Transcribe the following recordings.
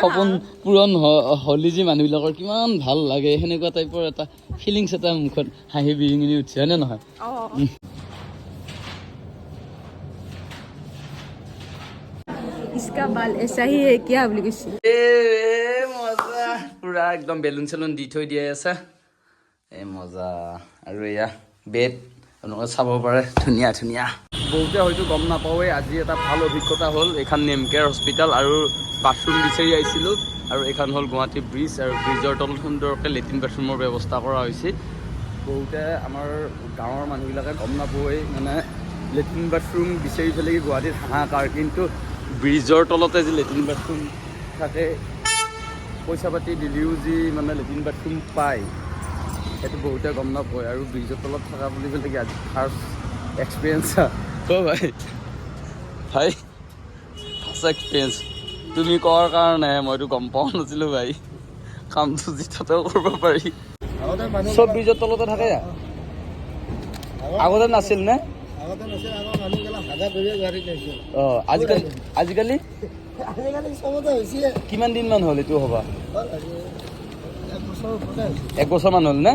সপোন পূৰণ হ- হ'লি যে মানুহবিলাকৰ কিমান ভাল লাগে সেনেকুৱা টাইপৰ এটা ফিলিংছ এটা মুখত হাঁহি বিৰিঙি উঠিছে হয়নে নহয় इसका बाल ऐसा ही है क्या बोली कुछ এ মজা পুৰা একদম বেলুন চেলুন দি থৈ দিয়াই আছে এই মজা আৰু এয়া বেড আপোনালোকে চাব পাৰে ধুনীয়া ধুনীয়া বহুতে হয়তো গম নাপাওঁৱেই। আজি এটা ভাল অভিজ্ঞতা হ'ল। এইখন নেমকেয়াৰ হস্পিটেল আৰু বাথৰুম বিচাৰি আহিছিলোঁ। আৰু এইখন হ'ল গুৱাহাটী ব্ৰিজ আৰু ব্ৰিজৰ তলত সুন্দৰকৈ লেট্ৰিন বাথৰুমৰ ব্যৱস্থা কৰা হৈছে। বহুতে আমাৰ গাঁৱৰ মানুহবিলাকে গম নাপাওঁৱেই। মানে লেট্ৰিন বাথৰুম বিচাৰি পেলাই গুৱাহাটীত হাহাকাৰ। কিন্তু ব্ৰিজৰ তলতে যি লেট্ৰিন বাথৰুম থাকে পইচা পাতি দিলেও যি মানে লেট্ৰিন বাথৰুম পায় সেইটো বহুতে গম নাপায় আৰু ব্ৰিজৰ তলত থকা বুলি ক'লে কি আজি ফাৰ্ষ্ট এক্সপিৰিয়েঞ্চ ভাই ভাই ফাৰ্ষ্ট এক্সপিৰিয়েঞ্চ তুমি কোৱাৰ কাৰণে মইতো গম পোৱা নাছিলোঁ ভাই। কামটো যি তাতেও কৰিব পাৰি। চব ব্ৰিজৰ তলতে থাকে আগতে নাছিল নে? আজিকালি কিমান দিনমান হ'ল এইটো হ'বা হ'ল আজি এক বছৰ ওপৰতে হৈছে এক বছৰমান হ'ল নে?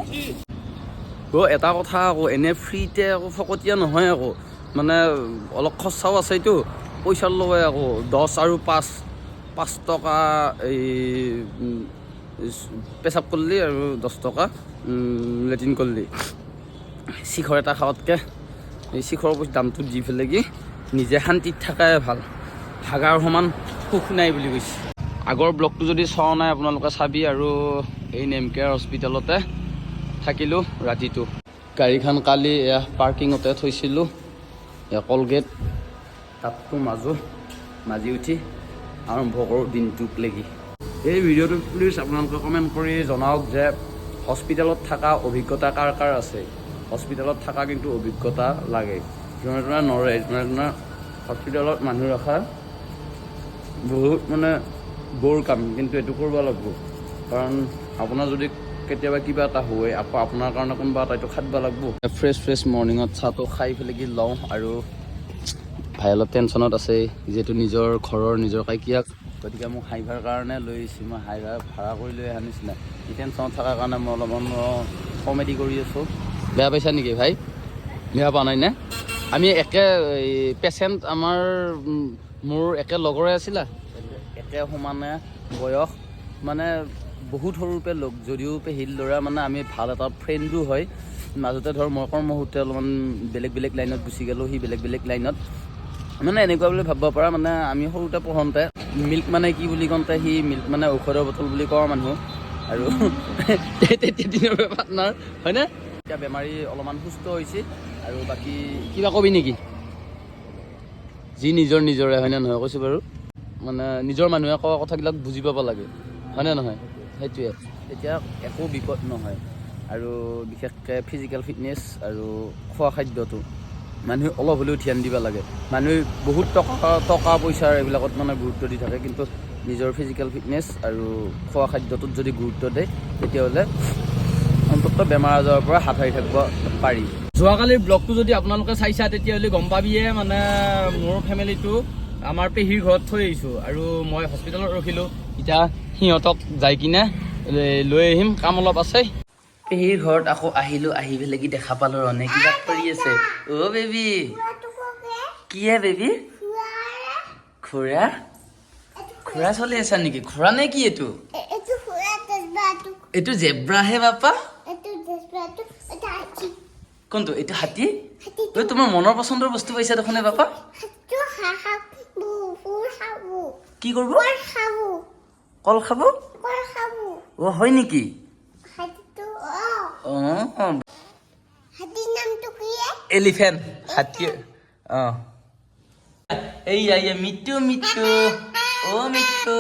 অ' এটা কথা আকৌ এনে ফ্ৰীতে আকৌ ফকতীয়া নহয় আকৌ। মানে অলপ খৰচাও আছেতো পইচাৰ লয় আকৌ দহ আৰু পাঁচ পাঁচ টকা এই পেচাব কৰিলি আৰু দহ টকা লেট্ৰিন কৰিলি। শিখৰ এটা খাৱাতকৈ এই শিখৰৰ পইচা দামটো দি পেলাই কি নিজে শান্তিত থকাই ভাল। হাগাৰ সমান সুখ নাই বুলি কৈছে। আগৰ ব্লগটো যদি চোৱা নাই আপোনালোকে চাবি আৰু এই নেমকেয়াৰ হস্পিটেলতে থাকিলোঁ ৰাতিটো। গাড়ীখন কালি এয়া পাৰ্কিঙতে থৈছিলোঁ। কলগেট তাততো মাজো, মাজি উঠি, আৰম্ভ কৰোঁ দিনটোক লাগি। এই ভিডিঅ'টো প্লিজ আপোনালোকে কমেণ্ট কৰি জনাওক যে হস্পিটেলত থকা অভিজ্ঞতা কাৰ কাৰ আছে। হস্পিটেলত থকা কিন্তু অভিজ্ঞতা লাগে। যোনে তোনে নৰে, যোনে তোনে হস্পিটেলত মানুহ ৰখা বহুত মানে বৰ কাম, কিন্তু এইটো কৰিব লাগিব। কাৰণ আপোনাৰ যদি কেতিয়াবা কিবা এটা হয় আকৌ আপোনাৰ কাৰণে কোনোবা এটা এইটো লাগিব। ফ্ৰেছ ফ্ৰেছ মৰ্ণিঙত চাহটো খাই পেলাই কি লওঁ আৰু ভাই অলপ টেনশ্যনত আছে যিহেতু নিজৰ ঘৰৰ নিজৰ কাইকীয়াক গতিকে মোক হাইভাৰ কাৰণে লৈ আহিছোঁ মই হাইভাৰ ভাড়া কৰি লৈ অহা নিচিনা। এই টেনশ্যনত থকাৰ কাৰণে মই অলপমান কমেডি কৰি আছোঁ। বেয়া পাইছা নেকি ভাই? বেয়া পোৱা নাই নে? আমি একে পেচেণ্ট আমাৰ মোৰ একে লগৰে আছিলা। একে সমানে বয়স মানে বহুত সৰুৰপৰা লগ যদিও পেহীৰ ল'ৰা মানে আমি ভাল এটা ফ্ৰেণ্ডো হয়। মাজতে ধৰ মই কৰ্মসূত্ৰে অলপমান বেলেগ বেলেগ লাইনত গুচি গ'লোঁ সি বেলেগ বেলেগ লাইনত মানে এনেকুৱা বুলি ভাবিব পাৰা মানে আমি সৰুতে পঢ়োঁতে মিল্ক মানে কি বুলি কওঁতে সি মিল্ক মানে ঔষধৰ বটল বুলি কোৱা মানুহ। আৰু তেতিয়া দিনৰ পাৰ্টনাৰ হয়নে? এতিয়া বেমাৰী অলপমান সুস্থ হৈছে। আৰু বাকী কিবা কবি নেকি? যি নিজৰ নিজৰে হয়নে নহয়? কৈছোঁ বাৰু। মানে নিজৰ মানুহে কোৱা কথাবিলাক বুজি পাব লাগে। হয়নে নহয়? সেইটোৱে। তেতিয়া একো বিপদ নহয়। আৰু বিশেষকৈ ফিজিকেল ফিটনেছ আৰু খোৱা খাদ্যটো। মানুহে অলপ হ'লেও ধ্যান দিব লাগে। মানুহে বহুত টকা টকা পইচাৰ এইবিলাকত মানে গুৰুত্ব দি থাকে। কিন্তু নিজৰ ফিজিকেল ফিটনেছ আৰু খোৱা খাদ্যটোত যদি গুৰুত্ব দিয়ে, তেতিয়াহ'লে অন্ততঃ বেমাৰ আজাৰৰ পৰা হাত সাৰি থাকিব পাৰি। যোৱাকালিৰ ব্লগটো যদি আপোনালোকে চাইছা, তেতিয়াহ'লে গম পাবিয়ে মানে মোৰ ফেমিলিটো আমাৰ পেহীৰ ঘৰত থৈ আহিছোঁ। আৰু মই হস্পিটেলত ৰখিলোঁ। এতিয়া সিহঁতক যাই কিনে লৈ আহিম কাম অলপ আছে পেহীৰ ঘৰত আকৌ আহিলোঁ আহি পেলাই কি দেখা পালোঁ ৰনে কিবা কৰি আছে অ' বেবী কি হে বেবী খুৰা খুৰা চলি আছা নেকি খুৰা নে কি এইটো. এইটো জেব্ৰাহে বাপা. কোনটো এইটো হাতী ঐ তোমাৰ মনৰ পচন্দৰ বস্তু পাইছা দেখোন বাপা. কি কৰিব. কল খাব? ও হয় নাকি? এলিফ্যান্ট হাতি এই আইয়া মিট্টু মিট্টু। ও মিট্টু।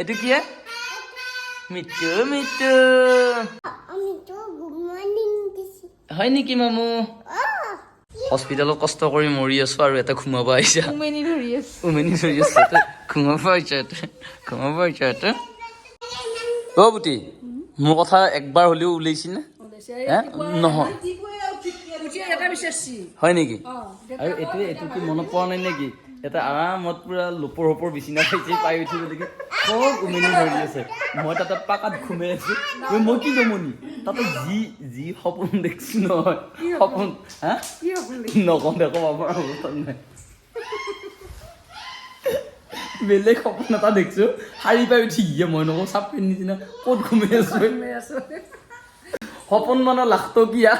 এইটো কি মিট্টু মিট্টু। হয় নেকি মামু? হস্পিটেলত কষ্ট কৰি মৰি আছো আৰু এটা ঘুমাব আহিছা। উমেনি ধৰি আছো। ঘুমাব আহিছা এটা ঘুমাব আহিছা এটা অ' বুটি মোৰ কথা একবাৰ হ'লেও ওলাইছি নে? নহয়। হয় নেকি? আৰু এইটো এইটো কি মনত পৰা নাই নেকি? এটা আৰামত পুৰা লোপৰ সোপৰ বিচনা পাইছে পাই উঠি গতিকে খুব উমনি ধৰি আছে। মই তাতে পাকাত ঘুমাই আছো। ঐ, মই কি জমনি তাতে যি যি সপোন দেখিছো নহয়। সপোন? হা? কি সপোন নকওঁ দে ক'ব পৰা অৱস্থা নাই। বেলেগ সপোন এটা দেখিছো। শাৰী পাই উঠি গিয়ে মই নকওঁ চাপৰি নিচিনা। ক'ত ঘুমাই আছো? সপোন মানে লাখটকীয়া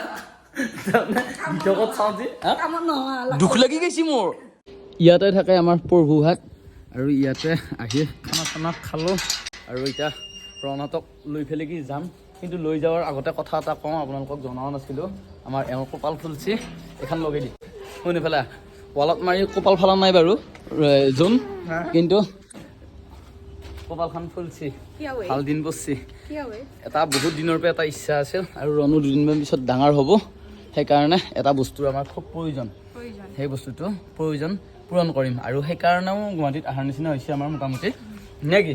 তাৰমানে ভিতৰত চাওঁ যে দুখ লাগি গৈছে মোৰ। ইয়াতে থাকে আমাৰ প্ৰভুহাত আৰু ইয়াতে আহি খানা চানা খালোঁ। আৰু এতিয়া ৰণাতক লৈ পেলাই কি যাম। কিন্তু লৈ যোৱাৰ আগতে কথা এটা কওঁ আপোনালোকক জনাও নাছিলোঁ। আমাৰ এওঁৰ কপাল ফুলছি এইখন লগাই দি শুনি পেলাই ৱালত মাৰি কপাল ফালা নাই বাৰু জোন। কিন্তু কপালখন ফুলছি ভাল দিন পৰছি এটা বহুত দিনৰ পৰা এটা ইচ্ছা আছিল আৰু ৰণো দুদিনমান পিছত ডাঙৰ হ'ব। সেইকাৰণে এটা বস্তুৰ আমাৰ খুব প্ৰয়োজন। সেই বস্তুটো প্ৰয়োজন। পূৰণ কৰিম। আৰু সেইকাৰণেও গুৱাহাটীত অহাৰ নিচিনা হৈছে আমাৰ মোটামুটি। নে কি?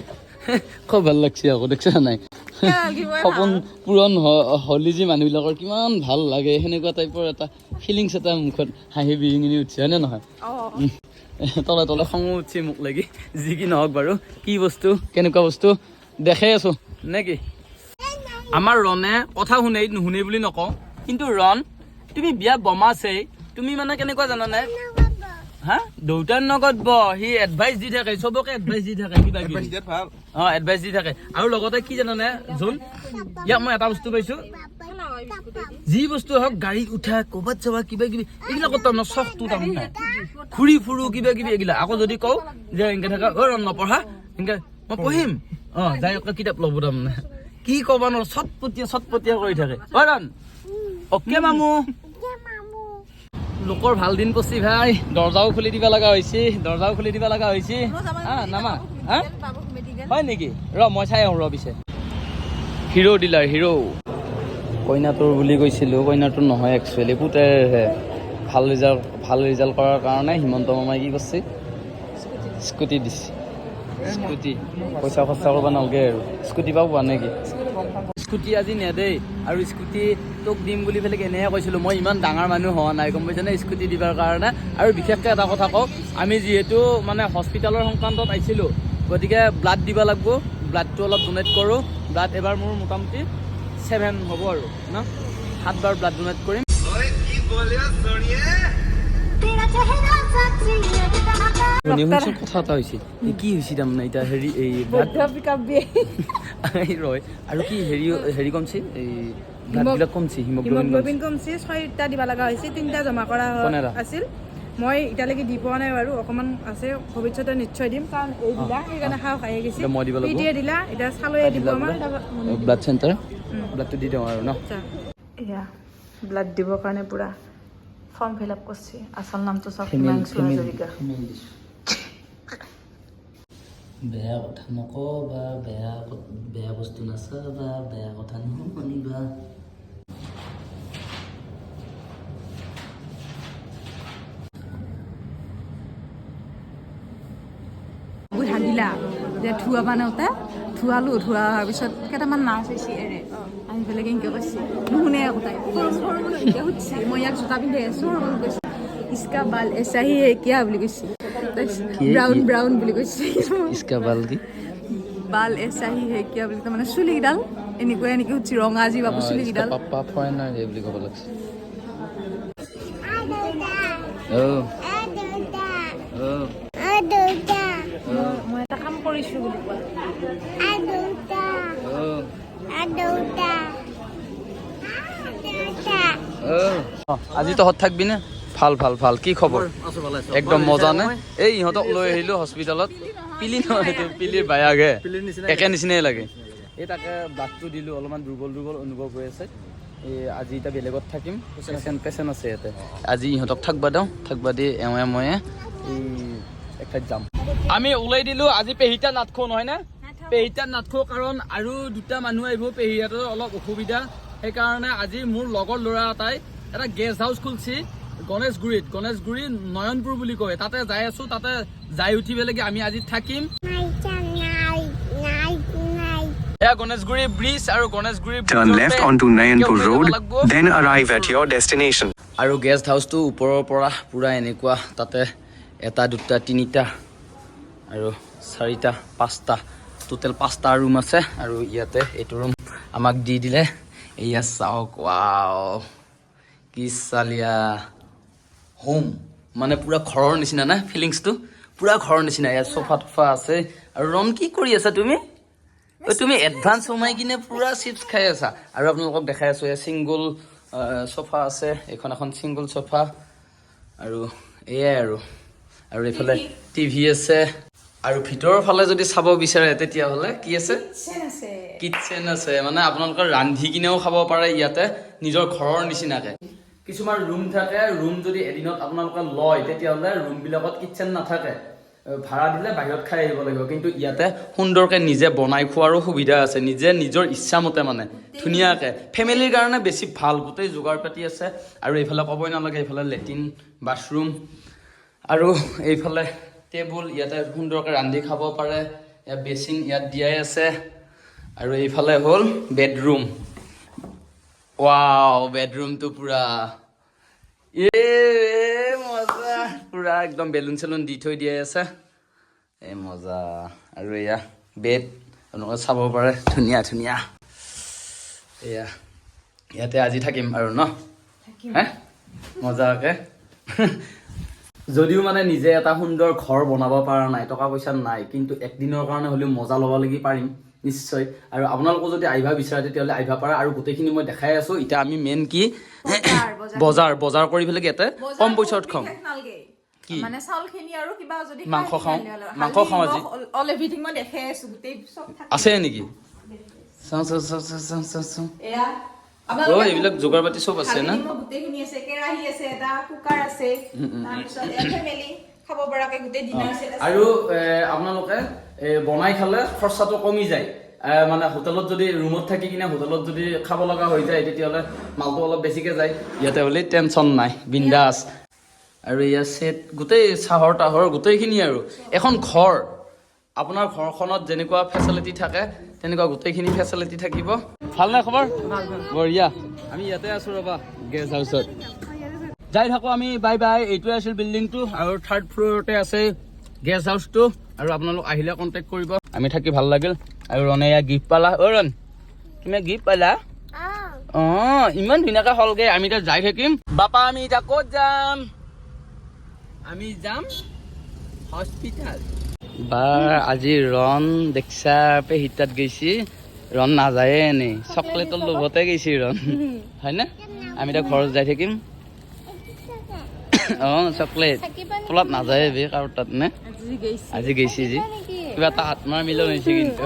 খুব ভাল লাগছে আকৌ দেখিছা নাই? সপোন পূৰণ হ'লে যে মানুহবিলাকৰ কিমান ভাল লাগে সেনেকুৱা টাইপৰ এটা ফিলিংছ এটা মুখত হাঁহি বিৰিঙিনি উঠিছে হয়নে নহয়? তলে তলে খঙো উঠছে মোক লাগি যি কি নহওক বাৰু। কি বস্তু? কেনেকুৱা বস্তু? দেখাই আছো। নে কি? আমাৰ ৰণে কথা শুনে নুশুনে বুলি নকওঁ। কিন্তু ৰণ তুমি বিয়া বমাছেই। তুমি মানে কেনেকুৱা জানানে? হা? দেউতাৰ নগত ব সি এডভাইচ দি থাকে চবকে এডভাইচ দি থাকে কিবা কিবি। অ এডভাইচ দি থাকে। আৰু লগতে কি জানানে জোন? ইয়াক মই এটা বস্তু পাইছো। যি বস্তু হওক গাড়ী উঠা ক'ৰবাত যাবা কিবা কিবি এইবিলাকত তাৰমানে চখটো তাৰমানে ঘূৰি ফুৰো কিবা কিবি এইগিলা। আকৌ যদি কওঁ যে এনেকে থাকা অ ৰন নপঢ়া এনেকে মই পঢ়িম। অ যাই আকৌ কিতাপ ল'ব তাৰমানে। কি ক'বা ন চটপটীয়া চটপটীয়া কৰি থাকে। অ ৰন অকে মামু। লোকৰ ভালো দিন পচি ভাই। দৰ্জাও খুলি দিব লগা হৈছে দৰ্জাও খুলি দিব লগা হৈছে। নামা হা? হয় নেকি? ৰ মই চাই আহোঁ ৰ পিছে। হিৰ' ডিলাৰ হিৰ' কইনাটোৰ বুলি কৈছিলোঁ কইনাটোৰ নহয় একচুৱেলি পুতেৰহে ভালো ৰিজাল্ট ভালো ৰিজাল্ট কৰাৰ কাৰণে হিমন্ত মামাই কি কৰিছে? স্কুটি দিছে। স্কুটি। পইচা খৰচা কৰিব নালাগে আৰু। স্কুটি পাব নেকি স্কুটি আজি নেদেই আৰু স্কুটি তোক দিম বুলি পেলাই এনেহে কৈছিলোঁ মই ইমান ডাঙৰ মানুহ হোৱা নাই গম পাইছেনে? স্কুটি দিবৰ কাৰণে। আৰু বিশেষকৈ এটা কথা কওঁ আমি যিহেতু মানে হস্পিটেলৰ সংক্ৰান্তত আহিছিলোঁ গতিকে ব্লাড দিব লাগিব ব্লাডটো অলপ ডনেট কৰোঁ। ব্লাড এবাৰ মোৰ মোটামুটি ছেভেন হ'ব আৰু ন? সাতবাৰ ব্লাড ডনেট কৰিম। কথা এটা হৈছে কি হৈছে তাৰমানে এতিয়া হেৰি এই ৰয় আৰু কি হেৰি হেৰি কমছি এই ব্লাডবিলাক কমছি হিমগ্ল'বিন কমছে ছয়টা দিব লগা হৈছে তিনিটা জমা কৰা আছিল মই এতিয়ালৈকে দি পোৱা নাই বাৰু অকণমান আছে ভৱিষ্যতে নিশ্চয় দিম কাৰণ এই দিলা সেইকাৰণে সাহস আহি গৈছে এতিয়া মই দিব লাগিব? দিলা এতিয়া চালৈয়ে দিব আমাৰ ব্লাড চেণ্টাৰ ব্লাডটো দি দিওঁ আৰু ন এয়া ব্লাড দিবৰ কাৰণে পূৰা। ফর্ম ফিল আপ করছি। আসল নাম তো সব হিমাংশু হাজারিকা বেয়া কথা নকওঁ বা বেয়া বেয়া বস্তু নাচা বা বেয়া কথা নহয় শুনিবা বুঢ়া দিলা যে থুৱা বানাওঁতে ধোৱালোঁ ধোৱা হোৱাৰ পিছত কেইটামান নাৰ্ছ হৈছে এৰে আহি পেলাই কেনেকৈ কৈছে নুশুনে আকৌ তাই সৰু সৰু বোলো এনেকৈ সুধিছে মই ইয়াক জোতা পিন্ধাই আছোঁ সৰু বোলো কৈছে ইচকা বাল এচা হি হে কিয়া বুলি কৈছে? ব্ৰাউন ব্ৰাউন বুলি কৈছে ইচকা বাল কি বাল এচা হি কিয়া বুলি তাৰমানে চুলিকেইডাল এনেকৈ এনেকৈ সুধিছে ৰঙা যি বাবু চুলিকেইডাল পাপা ফৰেনাৰ সেই বুলি ক'ব লাগিছে অ' অ' মই এটা কাম কৰিছোঁ বুলি কোৱা অ' আজি তহঁত থাকবি নে? ভালো ভালো ভালো। কি খবৰ? একদম মজা নে? এই ইহঁতক লৈ আহিলো হস্পিটেলত পিলি নহয় এইটো পিলিৰ বায়াগে। একে নিচিনাই লাগে। এই তাকে ব্লাডটো দিলোঁ অলপমান দুৰ্বল দুৰ্বল অনুভৱ হৈ আছে। এই আজি এতিয়া বেলেগত থাকিম। পেচেণ্ট পেচেণ্ট আছে ইয়াতে। আজি ইহঁতক থাকবা দিওঁ। থাকবা দি এওঁৱে ময়ে এই এক ঠাইত যাম। আমি ওলাই দিলোঁ আজি পেহিতা নাটখো নহয় নে? পেহিতাত নাটখো কাৰণ আৰু দুটা মানুহ আহিব পেহিয়াতৰ অলপ অসুবিধা। সেইকাৰণে আজি মোৰ লগৰ ল'ৰা এটাই এটা গেষ্ট হাউচ খুলিছে। গণেশগুৰিত গণেশগুৰি নয়নপুৰ বুলি কয়। তাতে যাই আছো তাতে যাই উঠি পেলাই আমি আজি থাকিম। এয়া গণেশগুৰি ব্ৰিজ আৰু Ganeshguri then arrive at your destination. আৰু গেষ্ট হাউচটো ওপৰৰ পৰা পূৰা এনেকুৱা তাতে এটা দুটা তিনিটা আৰু চাৰিটা পাঁচটা। টোটেল পাঁচটা ৰুম আছে আৰু ইয়াতে এইটো ৰুম আমাক দি দিলে। এয়া চাওক ৱাও কি চালিয়া হোম মানে পূৰা ঘৰৰ নিচিনা না ফিলিংছটো পূৰা ঘৰৰ নিচিনা ইয়াত চফা তফা আছে। আৰু ৰন কি কৰি আছা তুমি? তুমি এডভান্স সোমাই কিনে পূৰা চিপছ খাই আছা। আৰু আপোনালোকক দেখাই আছোঁ এয়া ছিংগুল চফা আছে এইখন এখন ছিংগুল চফা। আৰু এয়াই আৰু। আৰু এইফালে টিভি। আছে। আৰু ভিতৰৰ ফালে যদি চাব বিচাৰে তেতিয়াহ'লে কি আছে? কিটচেন আছে। মানে আপোনালোকে ৰান্ধি কিনেও খাব পাৰে ইয়াতে নিজৰ ঘৰৰ নিচিনাকে। কিছুমান ৰুম থাকে ৰুম যদি এদিনত আপোনালোকে লয় তেতিয়াহ'লে ৰুমবিলাকত কিটচেন নাথাকে। ভাড়া দিলে বাহিৰত খাই আহিব লাগিব। কিন্তু ইয়াতে সুন্দৰকৈ নিজে বনাই খোৱাৰো সুবিধা আছে। নিজে নিজৰ ইচ্ছামতে মানে ধুনীয়াকৈ। ফেমিলিৰ কাৰণে বেছি ভাল। গোটেই যোগাৰ পাতি আছে। আৰু এইফালে ক'বই নালাগে এইফালে লেট্ৰিন বাথৰুম। আৰু এইফালে টেবুল ইয়াতে সুন্দৰকৈ ৰান্ধি খাব পাৰে। ইয়াত বেচিন ইয়াত দিয়াই আছে। আৰু এইফালে হ'ল বেডৰুম ৱাও বেডৰুমটো পূৰা এ এ, মজা পূৰা একদম বেলুন চেলুন দি থৈ দিয়াই আছে এই মজা আৰু এয়া বেড আপোনালোকে চাব পাৰে ধুনীয়া ধুনীয়া এয়া ইয়াতে আজি থাকিম আৰু ন হে মজাকে যদিও মানে নিজে এটা সুন্দৰ ঘৰ বনাব পৰা নাই টকা পইচা নাই কিন্তু একদিনৰ কাৰণে হ'লেও মজা ল'ব লাগি পাৰিম নিশ্চয়। আৰু আপোনালোকো যদি আহিব বিচাৰে তেতিয়াহ'লে আহিব পাৰা। আৰু গোটেইখিনি মই দেখাই আছোঁ। এতিয়া আমি মেইন কি? বজাৰ বজাৰ কৰি পেলাই ইয়াতে কম পইচাত খাওঁ। কি? মানে চাউল আৰু কিবা যদি মাংস খাওঁ। মাংস খাওঁ আজি। অল এভৰিথিং মই দেখাই আছো। গোটেই চব আছে নেকি? চাওঁ চাওঁ চাওঁ চাওঁ চাওঁ চাওঁ চাওঁ। এয়া অ' এইবিলাক যোগাৰ পাতি চব আছে না? গোটেইখিনি আছে। কেৰাহী আছে এটা কুকাৰ আছে। তাৰপিছত ফেমিলি খাব পৰাকে গোটেই ডিনাৰ আছে। আৰু আপোনালোকে বনাই খালে খৰচাটো কমি যায়। মানে হোটেলত যদি ৰুমত থাকি কিনে হোটেলত যদি খাব লগা হৈ যায় তেতিয়াহ'লে মালটো অলপ বেছিকৈ যায়। ইয়াতে হ'লে টেনশ্যন নাই বিন্দাছ আৰু ইয়াৰ ছেট গোটেই চাহৰ তাহৰ গোটেইখিনি আৰু। এখন ঘৰ আপোনাৰ ঘৰখনত যেনেকুৱা ফেচিলিটি থাকে তেনেকুৱা গোটেইখিনি ফেচিলিটি থাকিব। ভালনে খবৰ? বঢ়িয়া। আমি ইয়াতে আছোঁ ৰ'বা গেষ্ট হাউচত যাই থাকোঁ আমি বাই বাই এইটোৱে আছিল বিল্ডিংটো আৰু থাৰ্ড ফ্ল'ৰতে আছে গেষ্ট হাউচটো আৰু আপোনালোক আহিলে কণ্টেক্ট কৰিব। আমি থাকি ভাল লাগিল। আৰু ৰনে ইয়াত গিফ্ট পালা। অ' ৰন তুমি গিফ্ট পালা? অঁ। ইমান ধুনীয়াকৈ হ'লগৈ। আমি এতিয়া যাই থাকিম। বাপা আমি এতিয়া ক'ত যাম? আমি যাম হস্পিটেল বা আজি ৰন দেখছা পেহীৰ তাত গৈছি। ৰন নাযায়ে এনেই চকলেটৰ লোভতে গৈছি ৰন হয়নে? আমি এতিয়া ঘৰত যাই থাকিম। অঁ চকলেট। ফুলত নাযায় বে কাৰো তাত নে? আজি গৈছি জি কিবা এটা আত্মাৰ মিলন হৈছে কিন্তু